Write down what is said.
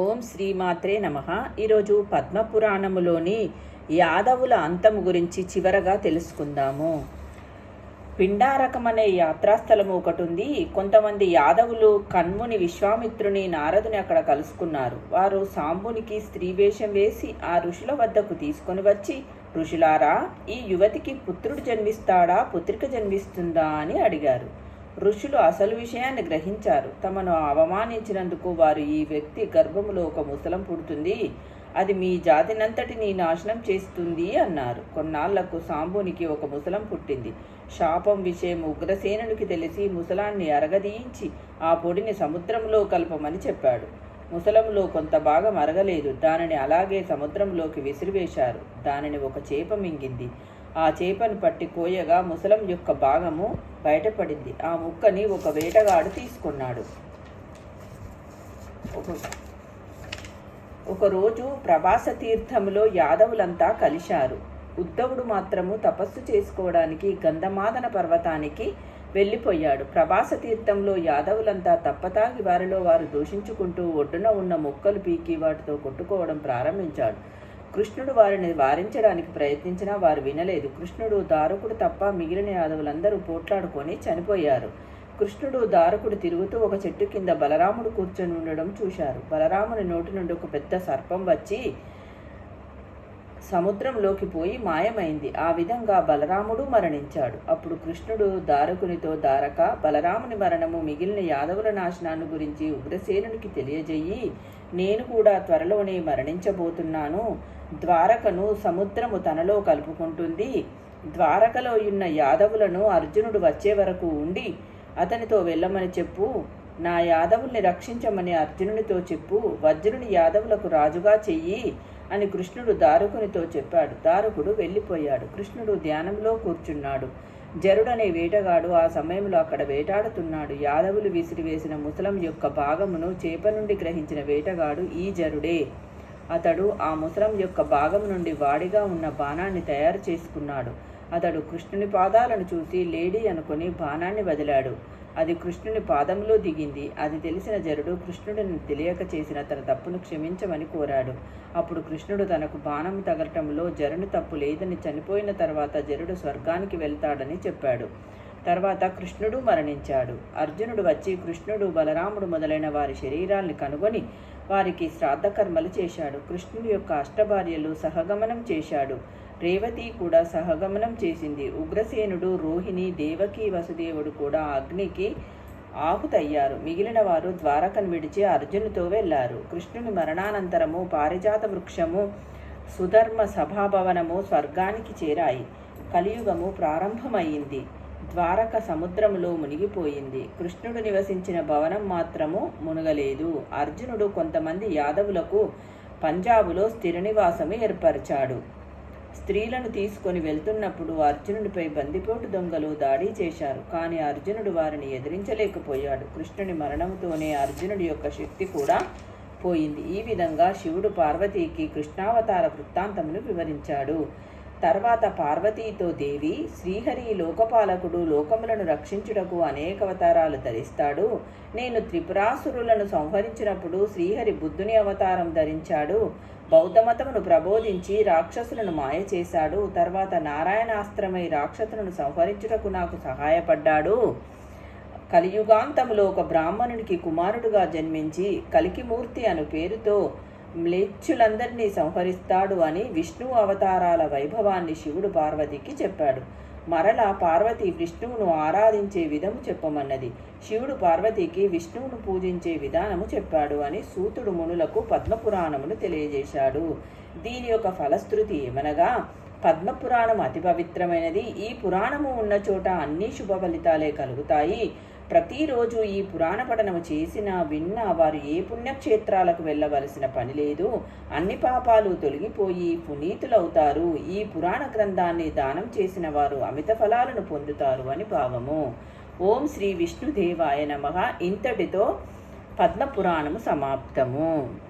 ఓం శ్రీమాత్రే నమ. ఈరోజు పద్మపురాణములోని యాదవుల అంతము గురించి చివరగా తెలుసుకుందాము. పిండారకం అనే యాత్రాస్థలము ఒకటి ఉంది కొంతమంది యాదవులు కన్ముని విశ్వామిత్రుని నారదుని అక్కడ కలుసుకున్నారు. వారు సాంబునికి స్త్రీ వేషం వేసి ఆ ఋషుల వద్దకు తీసుకొని వచ్చి ఋషులారా ఈ యువతికి పుత్రుడు జన్మిస్తాడా పుత్రిక జన్మిస్తుందా? అని అడిగారు. ఋషులు అసలు విషయాన్ని గ్రహించారు. తమను అవమానించినందుకు వారు ఈ వ్యక్తి గర్భములో ఒక ముసలం పుడుతుంది. అది మీ జాతినంతటిని నాశనం చేస్తుంది అన్నారు. కొన్నాళ్ళకు సాంబునికి ఒక ముసలం పుట్టింది. శాపం విషయం ఉగ్రసేనునికి తెలిసి ముసలాన్ని అరగదీయించి ఆ పొడిని సముద్రంలో కలపమని చెప్పాడు. ముసలంలో కొంత భాగం అరగలేదు. దానిని అలాగే సముద్రంలోకి విసిరివేశారు. దానిని ఒక చేప మింగింది. ఆ చేపను పట్టి కోయగా ముసలం యొక్క భాగము బయటపడింది. ఆ ముక్కని ఒక వేటగాడు తీసుకున్నాడు. ఒకరోజు ప్రభాస తీర్థంలో యాదవులంతా కలిశారు. ఉద్ధవుడు మాత్రము తపస్సు చేసుకోవడానికి గంధమాదన పర్వతానికి వెళ్ళిపోయాడు. ప్రభాస తీర్థంలో యాదవులంతా తప్పతాగి వారిలో వారు దూషించుకుంటూ ఒడ్డున ఉన్న మొక్కలు పీకి వాటితో కొట్టుకోవడం ప్రారంభించాడు. కృష్ణుడు వారిని వారించడానికి ప్రయత్నించినా వారు వినలేదు. కృష్ణుడు దారుకుడు తప్ప మిగిలిన యాదవులందరూ పోట్లాడుకొని చనిపోయారు. కృష్ణుడు దారుకుడు తిరుగుతూ ఒక చెట్టు కింద బలరాముడు కూర్చొని ఉండడం చూశారు. బలరాముని నోటి నుండి ఒక పెద్ద సర్పం వచ్చి సముద్రంలోకి పోయి మాయమైంది. ఆ విధంగా బలరాముడు మరణించాడు. అప్పుడు కృష్ణుడు దారకునితో దారక బలరాముని మరణము మిగిలిన యాదవుల నాశనాన్ని గురించి ఉగ్రసేనునికి తెలియజేయి. నేను కూడా త్వరలోనే మరణించబోతున్నాను. ద్వారకను సముద్రము తనలో కలుపుకుంటుంది. ద్వారకలో ఉన్న యాదవులను అర్జునుడు వచ్చే వరకు ఉండి అతనితో వెళ్ళమని చెప్పు. నా యాదవుల్ని రక్షించమని అర్జునునితో చెప్పు. వజ్రుని యాదవులకు రాజుగా చెయ్యి. అని కృష్ణుడు దారుకునితో చెప్పాడు. దారుకుడు వెళ్ళిపోయాడు. కృష్ణుడు ధ్యానంలో కూర్చున్నాడు. జరుడనే వేటగాడు ఆ సమయంలో అక్కడ వేటాడుతున్నాడు. యాదవులు విసిరివేసిన ముసలం యొక్క భాగమును చేప నుండి గ్రహించిన వేటగాడు ఈ జరుడే. అతడు ఆ ముసలం యొక్క భాగం నుండి వాడిగా ఉన్న బాణాన్ని తయారు చేసుకున్నాడు. అతడు కృష్ణుని పాదాలను చూసి లేడీ అనుకుని బాణాన్ని వదిలాడు. అది కృష్ణుని పాదంలో దిగింది. అది తెలిసిన జరుడు కృష్ణుడిని తెలియక చేసిన తన తప్పును క్షమించమని కోరాడు. అప్పుడు కృష్ణుడు తనకు బాణం తగలటంలో జరుని తప్పు లేదని చనిపోయిన తర్వాత జరుడు స్వర్గానికి వెళ్తాడని చెప్పాడు. తర్వాత కృష్ణుడు మరణించాడు. అర్జునుడు వచ్చి కృష్ణుడు బలరాముడు మొదలైన వారి శరీరాల్ని కనుగొని వారికి శ్రాద్ధకర్మలు చేశాడు. కృష్ణుడి యొక్క అష్టభార్యలు సహగమనం చేశాడు. రేవతి కూడా సహగమనం చేసింది. ఉగ్రసేనుడు రోహిణి దేవకి వసుదేవుడు కూడా అగ్నికి ఆహుతయ్యారు. మిగిలిన వారు ద్వారకను విడిచి అర్జునుతో వెళ్ళారు. కృష్ణుని మరణానంతరము పారిజాత వృక్షము సుధర్మ సభాభవనము స్వర్గానికి చేరాయి. కలియుగము ప్రారంభమయ్యింది. ద్వారక సముద్రములో మునిగిపోయింది. కృష్ణుడు నివసించిన భవనం మాత్రము మునగలేదు. అర్జునుడు కొంతమంది యాదవులకు పంజాబులో స్థిర నివాసము ఏర్పరిచాడు. స్త్రీలను తీసుకొని వెళ్తున్నప్పుడు అర్జునుడిపై బందిపోటు దొంగలు దాడి చేశారు. కానీ అర్జునుడు వారిని ఎదిరించలేకపోయాడు. కృష్ణుని మరణంతోనే అర్జునుడి యొక్క శక్తి కూడా పోయింది. ఈ విధంగా శివుడు పార్వతీకి కృష్ణావతార వృత్తాంతమును వివరించాడు. తర్వాత పార్వతీతో దేవి శ్రీహరి లోకపాలకుడు లోకములను రక్షించుటకు అనేక అవతారాలు ధరిస్తాడు. నేను త్రిపురాసురులను సంహరించినప్పుడు శ్రీహరి బుద్ధుని అవతారం ధరించాడు. బౌద్ధమతమును ప్రబోధించి రాక్షసులను మాయ చేశాడు. తర్వాత నారాయణాస్త్రమై రాక్షసులను సంహరించుటకు నాకు సహాయపడ్డాడు. కలియుగాంతములో ఒక బ్రాహ్మణునికి కుమారుడుగా జన్మించి కలికిమూర్తి అను పేరుతో మ్లేచ్చులందరినీ సంహరిస్తాడు అని విష్ణు అవతారాల వైభవాన్ని శివుడు పార్వతికి చెప్పాడు. మరలా పార్వతి విష్ణువును ఆరాధించే విధము చెప్పమన్నది. శివుడు పార్వతికి విష్ణువును పూజించే విధానము చెప్పాడు అని సూతుడు మునులకు పద్మపురాణమును తెలియజేశాడు. దీని యొక్క ఫలశ్రుతి ఏమనగా పద్మపురాణం అతి పవిత్రమైనది. ఈ పురాణము ఉన్న చోట అన్ని శుభ ఫలితాలే కలుగుతాయి. ప్రతిరోజు ఈ పురాణ పఠనము చేసినా విన్నా వారు ఏ పుణ్యక్షేత్రాలకు వెళ్ళవలసిన పని లేదు. అన్ని పాపాలు తొలగిపోయి పునీతులవుతారు. ఈ పురాణ గ్రంథాన్ని దానం చేసిన వారు అమిత ఫలాలను పొందుతారు అని భావము. ఓం శ్రీ విష్ణుదేవాయ నమ. ఇంతటితో పద్మపురాణము సమాప్తము.